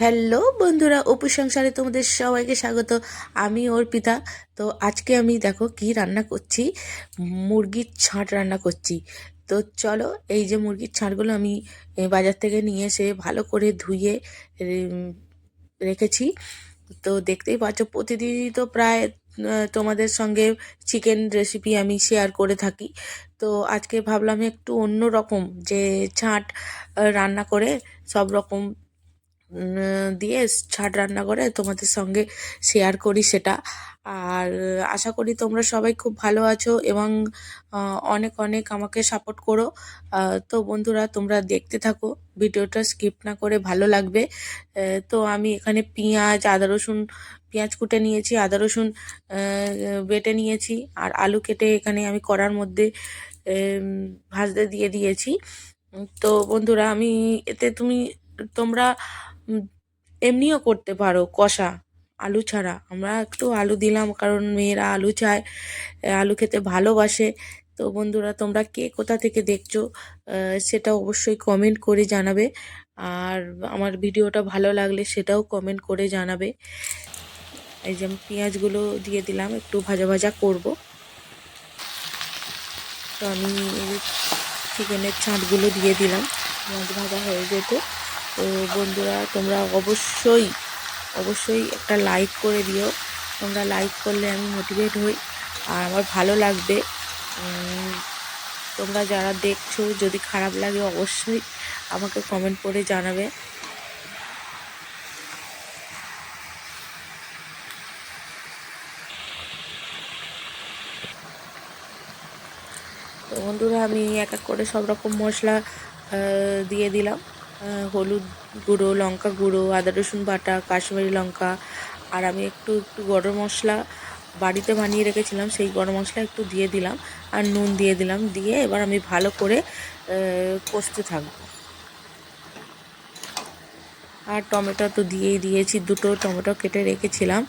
Hello বন্ধুরা, অপু সংসারে তোমাদের সবাইকে স্বাগত। আমি অর্পিতা তো আজকে আমি দেখো কি রান্না করছি। মুরগির ছাঁট রান্না করছি। তো চলো এই যে মুরগির ছাঁটগুলো আমি বাজার থেকে নিয়ে এসে ভালো করে ধুয়ে রেখেছি। তো দেখতেই পাচ্ছ, প্রতিদিনই তো প্রায় তোমাদের সঙ্গে চিকেন রেসিপি আমি শেয়ার করে থাকি। তো আজকে ভাবলাম একটু অন্য রকম যে ছাঁট রান্না করে সব রকম দিয়ে ছাট রান্না করে তোমাদের সঙ্গে শেয়ার করি সেটা। আর আশা করি তোমরা সবাই খুব ভালো আছো এবং অনেক অনেক আমাকে সাপোর্ট করো। তো বন্ধুরা, তোমরা দেখতে থাকো, ভিডিওটা স্কিপ না করে ভালো লাগবে। তো আমি এখানে পেঁয়াজ, আদা রসুন, পেঁয়াজ কুটে নিয়েছি, আদা রসুন বেটে নিয়েছি, আর আলু কেটে এখানে আমি কড়ার মধ্যে ভাজতে দিয়ে দিয়েছি। তো বন্ধুরা, আমি এতে তুমি, তোমরা এমনিও করতে পারো কষা, আলু ছাড়া। আমরা একটু আলু দিলাম কারণ মেয়েরা আলু চায় আলু খেতে ভালোবাসে। তো বন্ধুরা, তোমরা কে কোথা থেকে দেখছ সেটা অবশ্যই কমেন্ট করে জানাবে। আর আমার ভিডিওটা ভালো লাগলে সেটাও কমেন্ট করে জানাবে। এই যে আমি পেঁয়াজগুলো দিয়ে দিলাম, একটু ভাজা ভাজা করব। তো আমি চিকেনের ছাঁটগুলো দিয়ে দিলাম, পেঁয়াজ ভাজা হয়ে যেত তো বন্ধুরা, তোমরা অবশ্যই অবশ্যই একটা লাইক করে দিও। তোমরা লাইক করলে আমি মোটিভেট হই, আর আমার ভালো লাগবে। তোমরা যারা দেখছ, যদি খারাপ লাগে অবশ্যই আমাকে কমেন্ট করে জানাবে। তো বন্ধুরা, আমি এক এক করে সব রকম মশলা দিয়ে দিলাম। হলুদ গুঁড়ো, লঙ্কা গুঁড়ো, আদা রসুন বাটা, কাশ্মীরি লঙ্কা। আর আমি একটু একটু গরম মশলা বাড়িতে বানিয়ে রেখেছিলাম, সেই গরম মশলা একটু দিয়ে দিলাম আর নুন দিয়ে দিলাম। দিয়ে এবার আমি ভালো করে কষতে থাকব। আর টমেটো তো দিয়েই দিয়েছি, দুটো টমেটো কেটে রেখেছিলাম।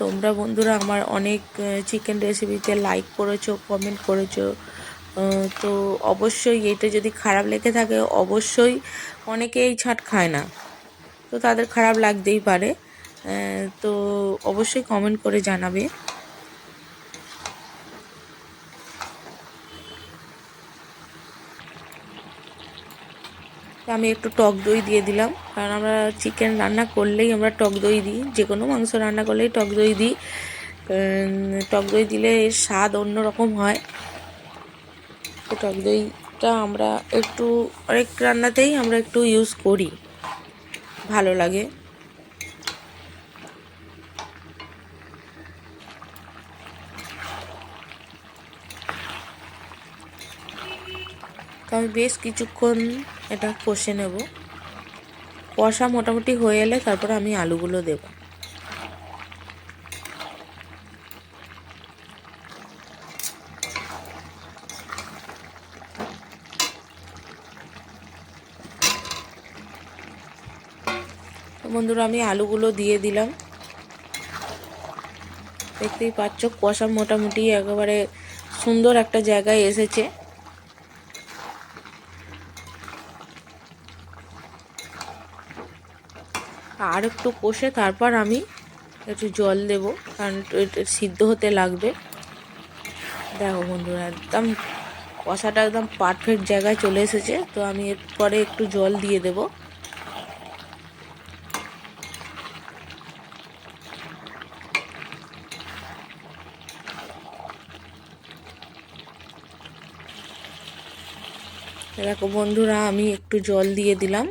তোমরা বন্ধুরা আমার অনেক চিকেন রেসিপিতে লাইক করেছ কমেন্ট করেছ। তো অবশ্যই এটা যদি খারাপ লেগে থাকে, অবশ্যই অনেকে এই ছাট খায় না। তো তাদের খারাপ লাগতেই পারে। তো অবশ্যই কমেন্ট করে জানাবে। আমি একটু টক দই দিয়ে দিলাম। কারণ আমরা চিকেন রান্না করলেই আমরা টক দই দিই। যে কোনো মাংস রান্না করলেই টক দই দিই। টক দই দিলে এর স্বাদ অন্যরকম হয়। টক দইটা আমরা একটু, অনেক রান্নাতেই আমরা একটু ইউজ করি। ভালো লাগে। তো আমি বেশ কিছুক্ষণ এটা কষে নেব। কষা মোটামুটি হয়ে এলে তারপরে আমি আলুগুলো দেব। বন্ধুরা, আমি আলুগুলো দিয়ে দিলাম। দেখতেই পাচ্ছ কষা মোটামুটি একেবারে সুন্দর একটা জায়গায় এসেছে। আর একটু কষে তারপর আমি একটু জল দেব, কারণ এটা সিদ্ধ হতে লাগবে। দেখো বন্ধুরা, একদম কষাটা একদম পারফেক্ট জায়গায় চলে এসেছে, তো আমি এরপরে একটু জল দিয়ে দেব। দেখো বন্ধুরা, আমি একটু জল দিয়ে দিলাম।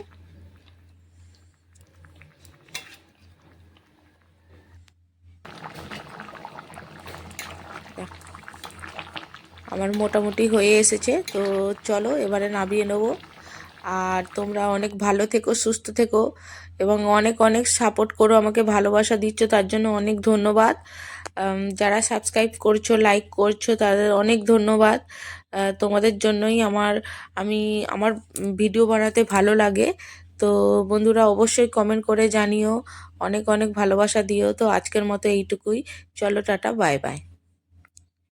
আমার মোটামুটি হয়ে এসেছে, তো চলো এবারে নামিয়ে নেব। আর তোমরা অনেক ভালো থেকো, সুস্থ থেকো, এবং অনেক অনেক সাপোর্ট করো, আমাকে ভালোবাসা দিচ্ছ, তার জন্য অনেক ধন্যবাদ। যারা সাবস্ক্রাইব করছ লাইক করছ, তাদের অনেক ধন্যবাদ। তোমাদের জন্যই আমার, আমি, আমার ভিডিও বানাতে ভালো লাগে। তো বন্ধুরা, অবশ্যই কমেন্ট করে জানিও। অনেক অনেক ভালোবাসা দিও। তো আজকের মতো এইটুকুই। চলো, টাটা বাই বাই